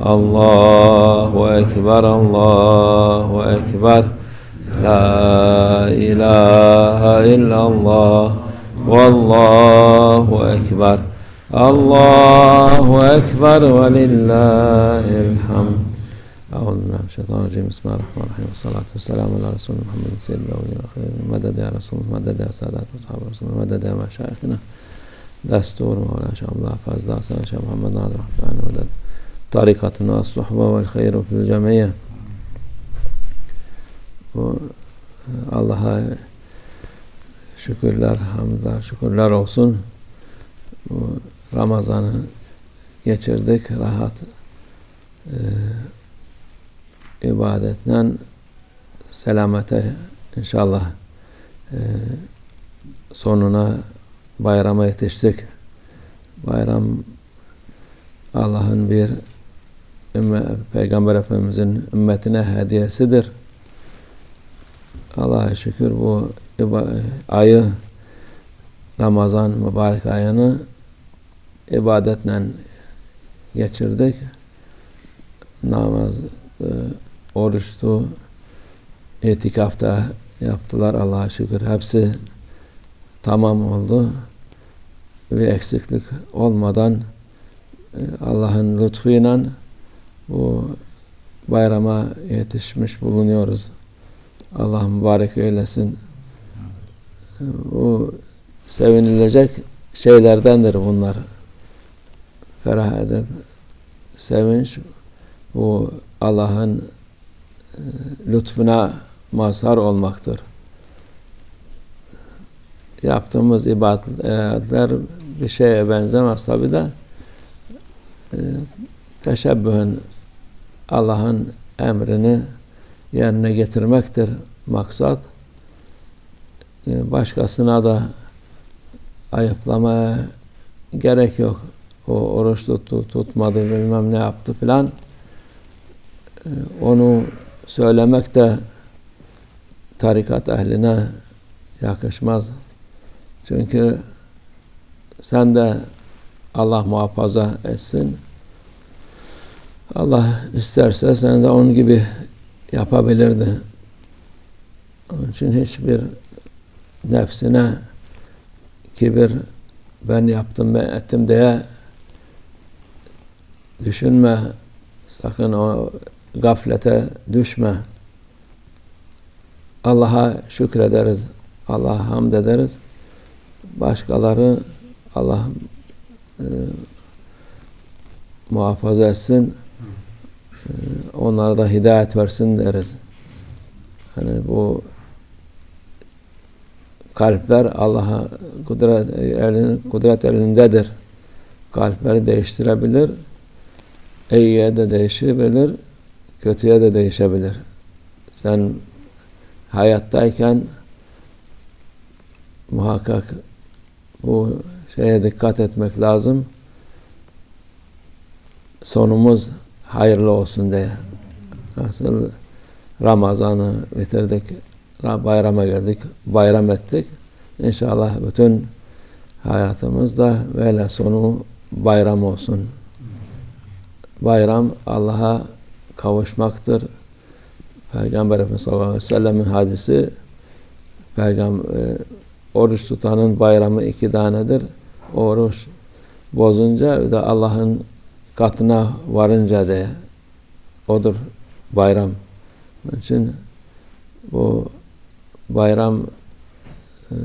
الله أكبر الله أكبر لا إله إلا الله والله أكبر الله أكبر ولله الحمد أعوذ بالله من الشيطان الرجيم بسم الله الرحمن الرحيم والصلاة والسلام على رسول محمد سيد الأولين والآخرين مدد يا رسول مدد يا سادات أصحاب رسول مدد يا مشايخنا دستور مولانا شاء الله فازدا حسن شاء محمد ناظر رحمن مدد tarikatını as suhba vel hayru fil cemiyye bu e, Allah'a şükürler, hamdlar, şükürler olsun. Bu Ramazan'ı geçirdik. Rahat e, ibadetle selamete inşallah e, sonuna bayrama yetiştik. Bayram Allah'ın bir Peygamber Efendimizin ümmetine hediyesidir. Allah'a şükür bu ayı Ramazan mübarek ayını ibadetle geçirdik. Namaz, e, oruçtu, itikafta yaptılar Allah'a şükür. Hepsi tamam oldu. Bir eksiklik olmadan e, Allah'ın lütfuyla bu bayrama yetişmiş bulunuyoruz. Allah mübarek eylesin. Bu sevinilecek şeylerdendir bunlar. Ferah edip sevinç bu Allah'ın e, lütfuna mazhar olmaktır. Yaptığımız ibadetler bir şeye benzemez tabi de e, teşebbühün Allah'ın emrini yerine getirmektir maksat. E, başkasına da ayıplamaya gerek yok. O oruç tuttu, tutmadı, bilmem ne yaptı filan. E, onu söylemek de tarikat ehline yakışmaz. Çünkü sen de Allah muhafaza etsin. Allah isterse sen de onun gibi yapabilirdi. Onun için hiçbir nefsine kibir ben yaptım ben ettim diye düşünme. Sakın o gaflete düşme. Allah'a şükrederiz. Allah'a hamd ederiz. Başkaları Allah e, muhafaza etsin. E, onlara da hidayet versin deriz. Yani bu kalpler Allah'a kudret, elin, kudret elindedir. Kalpleri değiştirebilir. İyiye de değişebilir, kötüye de değişebilir. Sen hayattayken muhakkak bu şeye dikkat etmek lazım. Sonumuz hayırlı olsun diye. Nasıl Ramazan'ı bitirdik, bayrama geldik, bayram ettik. İnşallah bütün hayatımızda böyle sonu bayram olsun. Bayram Allah'a kavuşmaktır. Peygamber Efendimiz sallallahu aleyhi ve sellemin hadisi Peygamber oruç tutanın bayramı iki tanedir. Oruç bozunca da Allah'ın katına varınca de odur bayram. Onun için bu bayram e,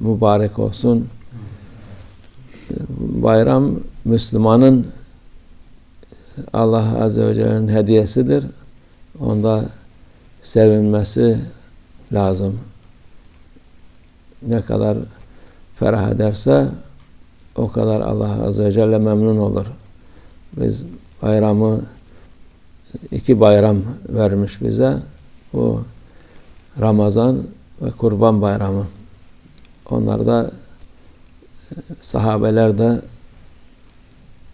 mübarek olsun. E, bayram Müslümanın Allah Azze ve Celle'nin hediyesidir. Onda sevinmesi lazım. Ne kadar ferah ederse o kadar Allah Azze ve Celle memnun olur. Biz bayramı iki bayram vermiş bize. Bu Ramazan ve Kurban Bayramı. Onlar da e, sahabeler de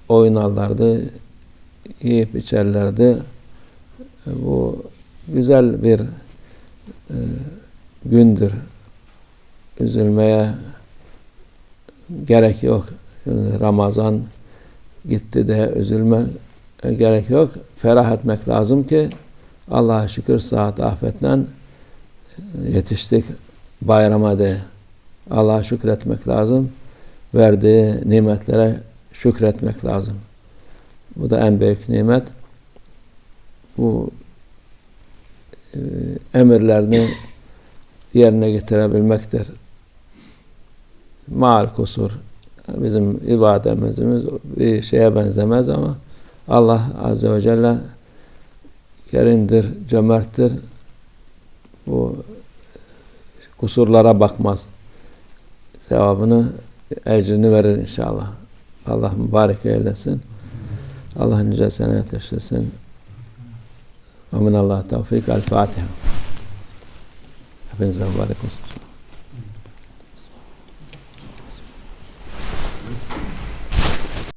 oynarlardı, yiyip içerlerdi. E, Bu güzel bir e, gündür. Üzülmeye gerek yok. Ramazan gitti de üzülme gerek yok. Ferah etmek lazım ki Allah'a şükür saat afetten yetiştik bayrama de. Allah'a şükretmek lazım. Verdiği nimetlere şükretmek lazım. Bu da en büyük nimet. Bu e, emirlerini yerine getirebilmektir. Mal kusur. Bizim ibadetimiz bir şeye benzemez ama Allah Azze ve Celle kerimdir, cömerttir. Bu kusurlara bakmaz. Sevabını, ecrini verir inşallah. Allah mübarek eylesin. Allah nice sene yetiştirsin. Ve minallah tevfik. El Fatiha. Hepinize mübarek olsun.